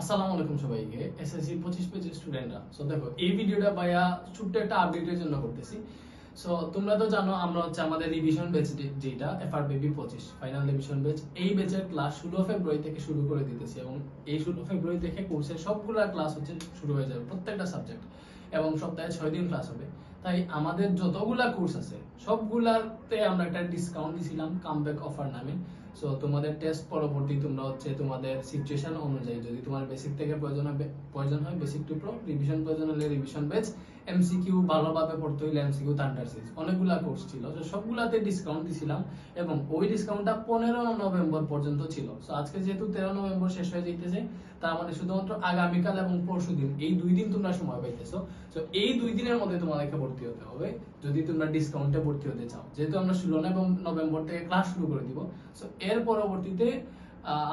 আসসালামু আলাইকুম সবাইকে এসএসসি পঁচিশ স্টুডেন্টরা সো দেখো, এই ভিডিওটা ছোট্ট একটা আপডেটের জন্য করতেছি। সো তোমরা তো জানো, আমরা হচ্ছে আমাদের রিভিশন ব্যাচ যেটা এফআর বেবি পঁচিশ ফাইনাল রিভিশন ব্যাচ এই ব্যাচের ক্লাস ষোলো ফেব্রুয়ারি থেকে শুরু করে দিতেছি এবং এই ষোলো ফেব্রুয়ারি থেকে কোর্সের সবগুলা ক্লাস হচ্ছে শুরু হয়ে যাবে প্রত্যেকটা সাবজেক্ট এবং সপ্তাহে ছয় দিন ক্লাস হবে। তাই আমাদের যতগুলা কোর্স আছে, সবগুলাতে আমরা একটা ডিসকাউন্ট দিছিলাম কামব্যাক অফার নামে। সো তোমাদের টেস্ট পরবর্তী তোমরা হচ্ছে তোমাদের সিচুয়েশন অনুযায়ী, যদি তোমার বেসিক থেকে প্রয়োজন হবে, প্রয়োজন হয় বেসিক টু প্রো রিভিশন প্রয়োজন হলে রিভিশন বেচ এমসিকিউ ভালোভাবে পড়তে হইলে এমসিকিউ থান্ডার সিরিজ অনেকগুলা কোর্স ছিল। তো সবগুলাতে ডিসকাউন্ট দিছিলাম এবং ওই ডিসকাউন্টটা পনেরো নভেম্বর পর্যন্ত ছিল। সো আজকে যেহেতু তেরো নভেম্বর শেষ হয়ে যেতেছে তার মানে শুধুমাত্র আগামীকাল এবং পরশু দিন এই দুই দিন তোমরা সময় পাইতেছো। তো এই দুই দিনের মধ্যে তোমাদেরকে ভর্তি হতে হবে। যদি তোমরা ডিসকাউন্টে ভর্তি হতে চাও। যেহেতু আমরা ষোলো নভেম্বর থেকে ক্লাস শুরু করে দিব। সো এর পরবর্তীতে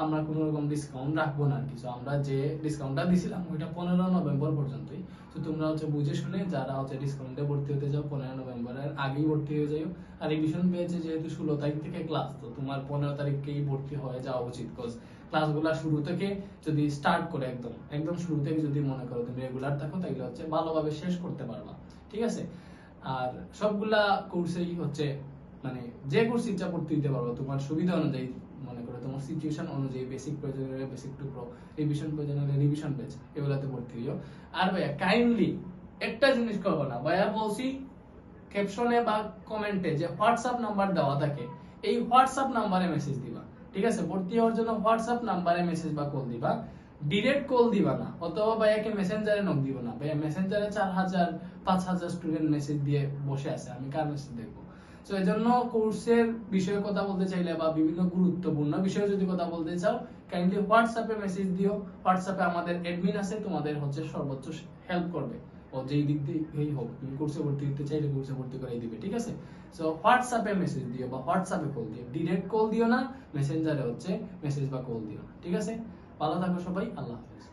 আমরা কোনো রকম ডিসকাউন্ট রাখব না আর কি আমরা যে ডিসকাউন্টটা দিছিলাম, ওইটা পনেরো নভেম্বর পর্যন্তই। তো তোমরা হচ্ছে বুঝে শুনে যারা হচ্ছে ডিসকাউন্টে ভর্তি হতে চাও, পনেরো নভেম্বরের আগেই ভর্তি হয়ে যাও আর রিভিশন পেয়েছে যেহেতু ষোলো তারিখ থেকে ক্লাস তো তোমার পনেরো তারিখকেই ভর্তি হয়ে যাওয়া উচিত। কজ ক্লাসগুলা শুরু থেকে যদি স্টার্ট করে একদম একদম শুরু থেকে যদি মনে করো তুমি রেগুলার থাকো তাহলে হচ্ছে ভালোভাবে শেষ করতে পারবা। ঠিক আছে? আর সবগুলা কোর্সেই হচ্ছে মানে যে কোর্স ইচ্ছা করতে দিতে পারব, তোমার সুবিধা অনুযায়ী মনে করো, তোমার সিচুয়েশন অনুযায়ী বেসিক প্রয়োজন হলে বেসিক টু প্রো রিভিশন প্রয়োজন হলে রিভিশন পেজ এগুলাতে ভর্তি হইও। আর ভাইয়া কাইন্ডলি একটা জিনিস করব না, ভাইয়া বলছি ক্যাপশনে বা কমেন্টে যে হোয়াটসঅ্যাপ নাম্বার দেওয়া থাকে, এই হোয়াটসঅ্যাপ নাম্বারে মেসেজ দিবা। ঠিক আছে? ভর্তি হওয়ার জন্য হোয়াটসঅ্যাপ নাম্বারে মেসেজ বা কল দিবা। ডিরেক্ট কল দিবা না, অথবা ভাইয়াকে মেসেঞ্জারে নক দিব না। ভাইয়া মেসেঞ্জারে চার হাজার, পাঁচ হাজার স্টুডেন্ট মেসেজ দিয়ে বসে আছে, আমি কার মেসেজ দেখব? তো এই জন্য কোর্সের বিষয়ে কথা বলতে চাইলে বা বিভিন্ন গুরুত্বপূর্ণ বিষয়ে যদি কথা বলতে চাও কাইন্ডলি হোয়াটসঅ্যাপে মেসেজ দিও। হোয়াটসঅ্যাপে আমাদের অ্যাডমিন আছে, তোমাদের হচ্ছে সর্বোচ্চ হেল্প করবে। ও যেই দিক দিয়েই হোক, তুমি কোর্সে ভর্তি হতে চাইলে কোর্সে ভর্তি করে দিবে, ঠিক আছে? সো হোয়াটসঅ্যাপে মেসেজ দিও বা হোয়াটসঅ্যাপে কল দিও। ডিরেক্ট কল দিও না মেসেঞ্জারে হচ্ছে মেসেজ বা কল দিও ঠিক আছে? ভালো থাকো সবাই, আল্লাহ হাফেজ।